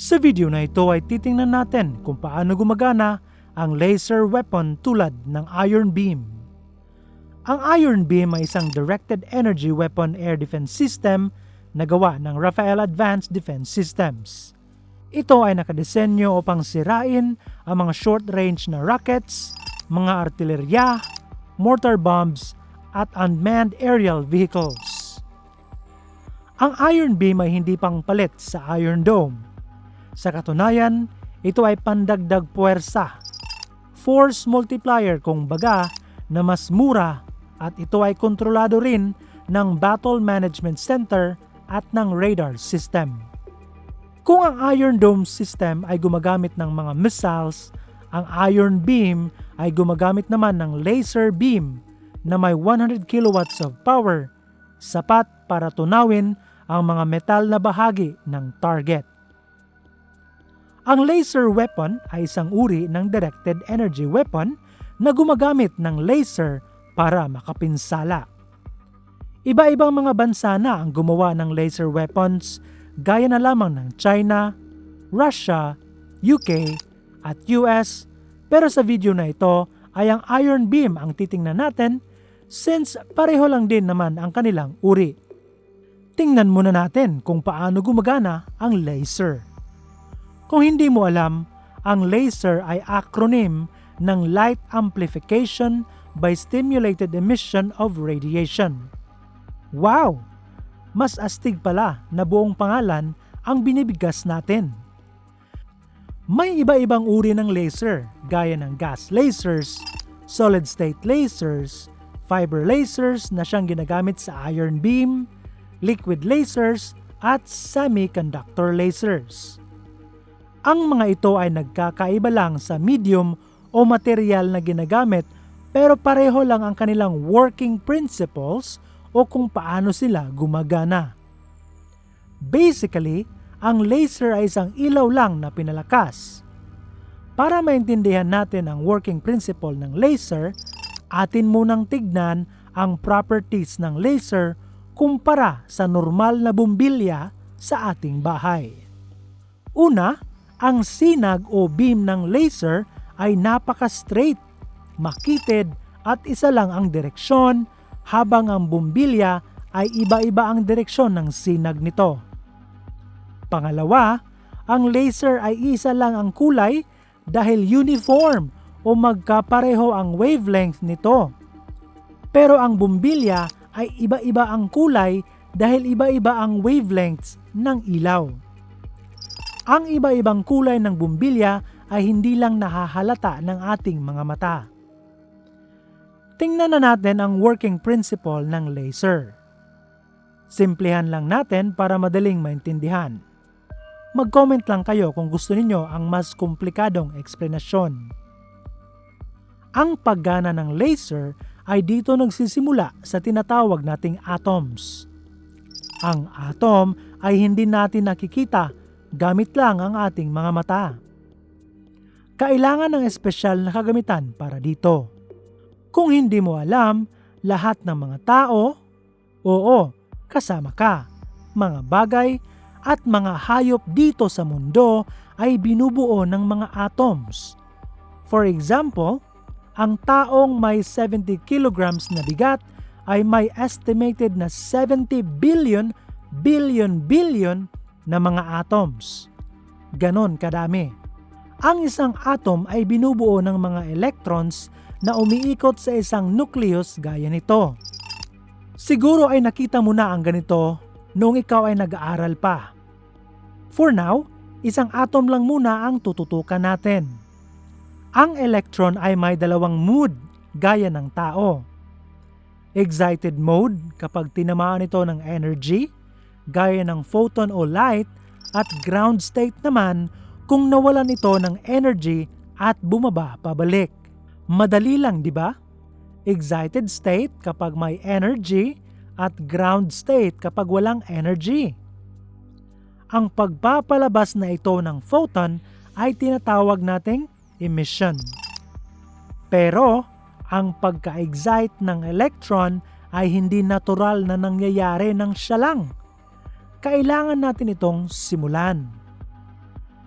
Sa video na ito ay titingnan natin kung paano gumagana ang laser weapon tulad ng Iron Beam. Ang Iron Beam ay isang directed energy weapon air defense system na gawa ng Rafael Advanced Defense Systems. Ito ay nakadesenyo upang sirain ang mga short-range na rockets, mga artillerya, mortar bombs, at unmanned aerial vehicles. Ang Iron Beam ay hindi pang palit sa Iron Dome. Sa katunayan, ito ay pandagdag puwersa. Force multiplier kung baga na mas mura at ito ay kontrolado rin ng Battle Management Center at ng radar system. Kung ang Iron Dome system ay gumagamit ng mga missiles, ang Iron Beam ay gumagamit naman ng laser beam na may 100 kilowatts of power, sapat para tunawin ang mga metal na bahagi ng target. Ang laser weapon ay isang uri ng directed energy weapon na gumagamit ng laser para makapinsala. Iba-ibang mga bansa na ang gumawa ng laser weapons gaya na lamang ng China, Russia, UK at US pero sa video na ito ay ang Iron Beam ang titingnan natin since pareho lang din naman ang kanilang uri. Tingnan muna natin kung paano gumagana ang laser. Kung hindi mo alam, ang laser ay acronym ng Light Amplification by Stimulated Emission of Radiation. Wow! Mas astig pala na buong pangalan ang binibigkas natin. May iba-ibang uri ng laser gaya ng gas lasers, solid state lasers, fiber lasers na siyang ginagamit sa iron beam, liquid lasers, at semiconductor lasers. Ang mga ito ay nagkakaiba lang sa medium o material na ginagamit pero pareho lang ang kanilang working principles o kung paano sila gumagana. Basically, ang laser ay isang ilaw lang na pinalakas. Para maintindihan natin ang working principle ng laser, atin munang tignan ang properties ng laser kumpara sa normal na bumbilya sa ating bahay. Una, ang sinag o beam ng laser ay napaka-straight, makitid at isa lang ang direksyon habang ang bumbilya ay iba-iba ang direksyon ng sinag nito. Pangalawa, ang laser ay isa lang ang kulay dahil uniform o magkapareho ang wavelength nito. Pero ang bumbilya ay iba-iba ang kulay dahil iba-iba ang wavelengths ng ilaw. Ang iba-ibang kulay ng bumbilya ay hindi lang nahahalata ng ating mga mata. Tingnan na natin ang working principle ng laser. Simplihan lang natin para madaling maintindihan. Mag-comment lang kayo kung gusto ninyo ang mas komplikadong eksplanasyon. Ang paggana ng laser ay dito nagsisimula sa tinatawag nating atoms. Ang atom ay hindi natin nakikita gamit lang ang ating mga mata. Kailangan ng espesyal na kagamitan para dito. Kung hindi mo alam, lahat ng mga tao, oo, kasama ka, mga bagay at mga hayop dito sa mundo ay binubuo ng mga atoms. For example, ang taong may 70 kilograms na bigat ay may estimated na 70 billion billion billion na mga atoms. Ganon kadami. Ang isang atom ay binubuo ng mga electrons na umiikot sa isang nucleus gaya nito. Siguro ay nakita mo na ang ganito noong ikaw ay nag-aaral pa. For now, isang atom lang muna ang tututukan natin. Ang electron ay may dalawang mood gaya ng tao. Excited mode kapag tinamaan ito ng energy, gaya ng photon o light, at ground state naman kung nawalan ito ng energy at bumaba pabalik. Madali lang, di ba? Excited state kapag may energy at ground state kapag walang energy. Ang pagpapalabas na ito ng photon ay tinatawag nating emission. Pero ang pagka-excite ng electron ay hindi natural na nangyayari ng siya lang. Kailangan natin itong simulan.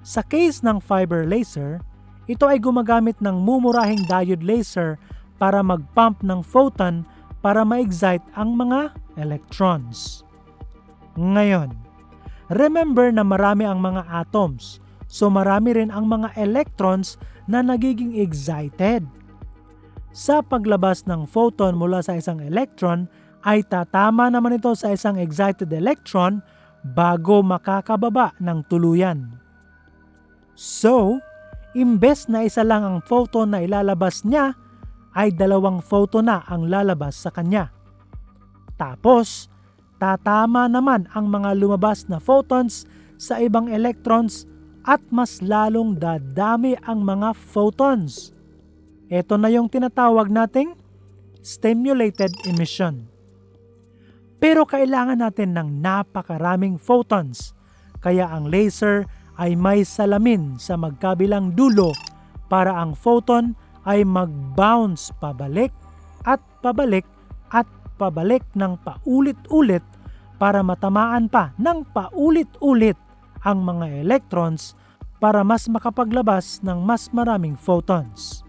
Sa case ng fiber laser, ito ay gumagamit ng mumurahing diode laser para mag-pump ng photon para ma-excite ang mga electrons. Ngayon, remember na marami ang mga atoms, so marami rin ang mga electrons na nagiging excited. Sa paglabas ng photon mula sa isang electron, ay tatama naman ito sa isang excited electron bago makakababa ng tuluyan. So, imbes na isa lang ang photon na ilalabas niya, ay dalawang photon na ang lalabas sa kanya. Tapos, tatama naman ang mga lumabas na photons sa ibang electrons at mas lalong dadami ang mga photons. Ito na yung tinatawag nating stimulated emission. Pero kailangan natin ng napakaraming photons, kaya ang laser ay may salamin sa magkabilang dulo para ang photon ay mag-bounce pabalik at pabalik at pabalik ng paulit-ulit para matamaan pa ng paulit-ulit ang mga electrons para mas makapaglabas ng mas maraming photons.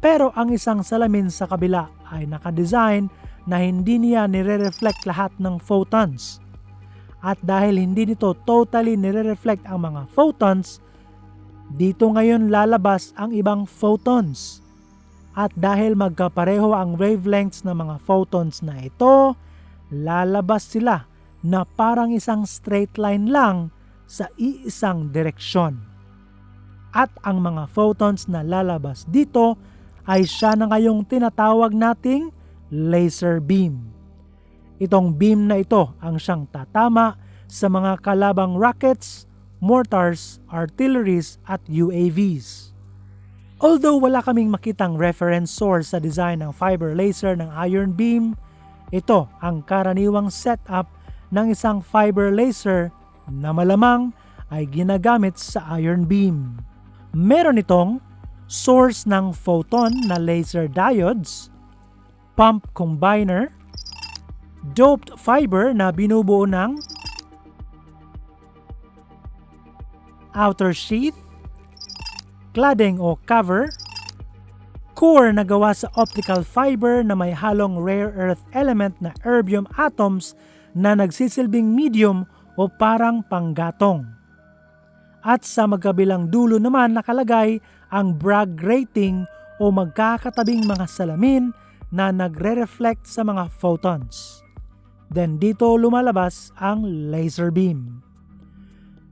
Pero ang isang salamin sa kabila ay nakadesign na hindi niya nire-reflect lahat ng photons. At dahil hindi nito totally nire-reflect ang mga photons, dito ngayon lalabas ang ibang photons. At dahil magkapareho ang wavelengths ng mga photons na ito, lalabas sila na parang isang straight line lang sa iisang direksyon. At ang mga photons na lalabas dito ay siya na ngayong tinatawag nating laser beam. Itong beam na ito ang siyang tatama sa mga kalabang rockets, mortars, artilleries at UAVs. Although wala kaming makitang reference source sa design ng fiber laser ng iron beam, ito ang karaniwang setup ng isang fiber laser na malamang ay ginagamit sa iron beam. Meron itong source ng photon na laser diodes, pump combiner, doped fiber na binubuo ng outer sheath, cladding o cover, core na gawa sa optical fiber na may halong rare earth element na erbium atoms na nagsisilbing medium o parang panggatong. At sa magkabilang dulo naman nakalagay ang Bragg rating o magkakatabing mga salamin na nagre-reflect sa mga photons. Then dito lumalabas ang laser beam.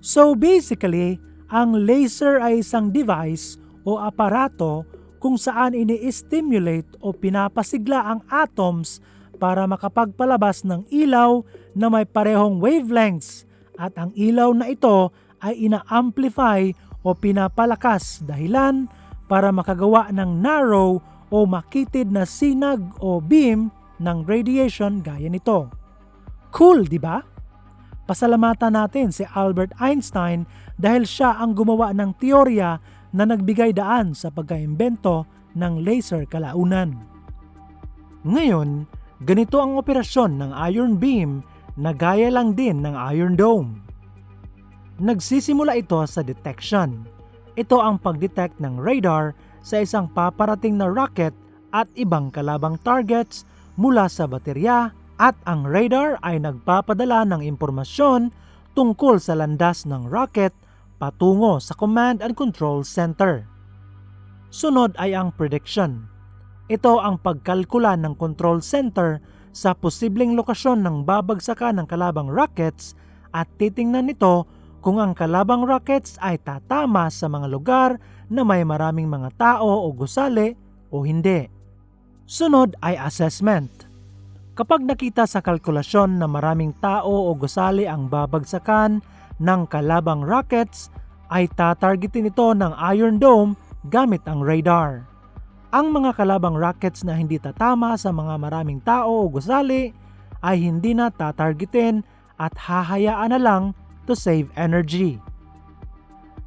So basically, ang laser ay isang device o aparato kung saan ini-stimulate o pinapasigla ang atoms para makapagpalabas ng ilaw na may parehong wavelengths at ang ilaw na ito ay ina-amplify o pinapalakas dahilan para makagawa ng narrow o makitid na sinag o beam ng radiation gaya nito. Cool, di ba? Pasalamatan natin si Albert Einstein dahil siya ang gumawa ng teorya na nagbigay daan sa pagkaimbento ng laser kalaunan. Ngayon, ganito ang operasyon ng iron beam na gaya lang din ng Iron Dome. Nagsisimula ito sa detection. Ito ang pagdetect ng radar sa isang paparating na rocket at ibang kalabang targets mula sa baterya at ang radar ay nagpapadala ng impormasyon tungkol sa landas ng rocket patungo sa Command and Control Center. Sunod ay ang prediction. Ito ang pagkalkula ng control center sa posibleng lokasyon ng babagsakan ng kalabang rockets at titingnan nito kung ang kalabang rockets ay tatama sa mga lugar na may maraming mga tao o gusali o hindi. Sunod ay assessment. Kapag nakita sa kalkulasyon na maraming tao o gusali ang babagsakan ng kalabang rockets, ay tatargetin ito ng Iron Dome gamit ang radar. Ang mga kalabang rockets na hindi tatama sa mga maraming tao o gusali ay hindi na tatargetin at hahayaan na lang to save energy.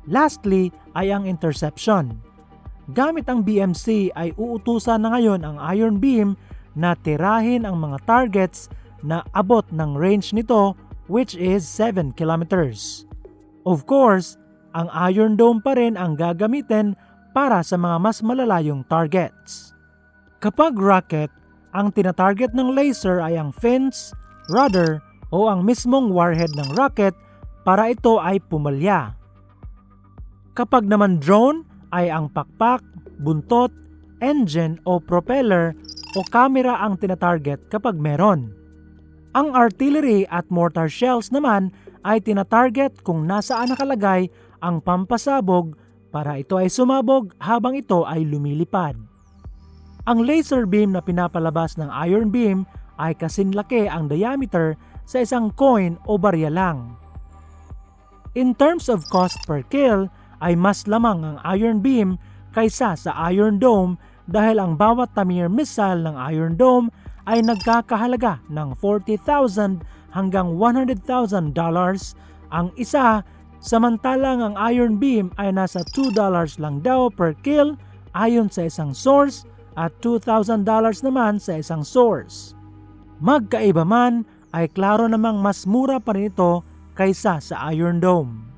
Lastly ay ang interception. Gamit ang BMC ay uutusan na ngayon ang Iron Beam na tirahin ang mga targets na abot ng range nito which is 7 kilometers. Of course, ang Iron Dome pa rin ang gagamitin para sa mga mas malalayong targets. Kapag rocket, ang tinatarget ng laser ay ang fins, rudder o ang mismong warhead ng rocket para ito ay pumalya. Kapag naman drone ay ang pakpak, buntot, engine o propeller o camera ang tinatarget kapag meron. Ang artillery at mortar shells naman ay tinatarget kung nasaan nakalagay ang pampasabog para ito ay sumabog habang ito ay lumilipad. Ang laser beam na pinapalabas ng iron beam ay kasinlaki ang diameter sa isang coin o barya lang. In terms of cost per kill, ay mas lamang ang Iron Beam kaysa sa Iron Dome dahil ang bawat Tamir missile ng Iron Dome ay nagkakahalaga ng 40,000 hanggang 100,000 dollars ang isa samantalang ang Iron Beam ay nasa 2 dollars lang daw per kill ayon sa isang source at 2,000 dollars naman sa isang source. Magkaiba man ay klaro namang mas mura pa rin ito kaysa sa Iron Dome.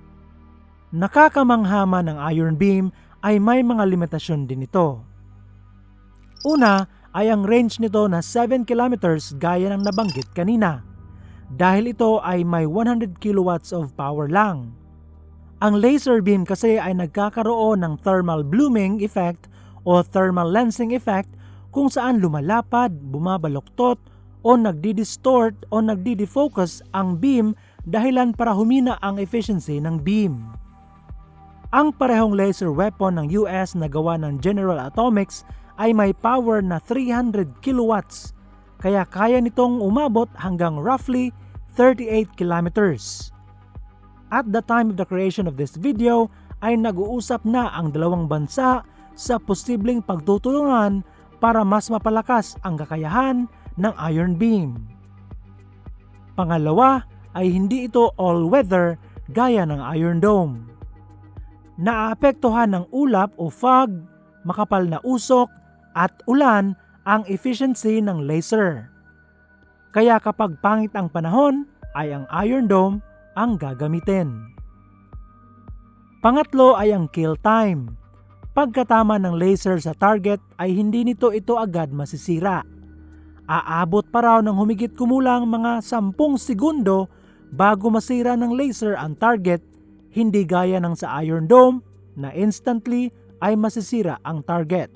Nakakamangha man Iron Beam ay may mga limitasyon din ito. Una ay ang range nito na 7 kilometers gaya ng nabanggit kanina dahil ito ay may 100 kilowatts of power lang. Ang laser beam kasi ay nagkakaroon ng thermal blooming effect o thermal lensing effect kung saan lumalapad, bumabaloktot o nagdi-distort o nagdi-defocus ang beam dahilan para humina ang efficiency ng beam. Ang parehong laser weapon ng US na gawa ng General Atomics ay may power na 300 kilowatts kaya kaya nitong umabot hanggang roughly 38 kilometers. At the time of the creation of this video ay nag-uusap na ang dalawang bansa sa posibleng pagtutulungan para mas mapalakas ang kakayahan ng Iron Beam. Pangalawa ay hindi ito all-weather gaya ng Iron Dome naapektuhan ng ulap o fog, makapal na usok at ulan ang efficiency ng laser. Kaya kapag pangit ang panahon, ay ang Iron Dome ang gagamitin. Pangatlo ay ang kill time. Pagkatama ng laser sa target ay hindi nito ito agad masisira. Aabot pa raw ng humigit kumulang mga 10 segundo bago masira ng laser ang target hindi gaya ng sa Iron Dome na instantly ay masisira ang target.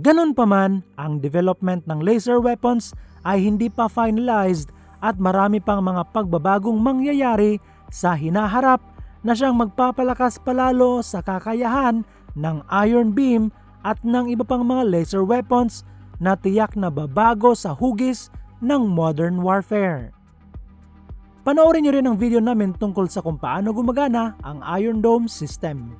Ganon pa man, ang development ng laser weapons ay hindi pa finalized at marami pang mga pagbabagong mangyayari sa hinaharap na siyang magpapalakas palalo sa kakayahan ng Iron Beam at ng iba pang mga laser weapons na tiyak na babago sa hugis ng modern warfare. Panoorin niyo rin ang video namin tungkol sa kung paano gumagana ang Iron Dome system.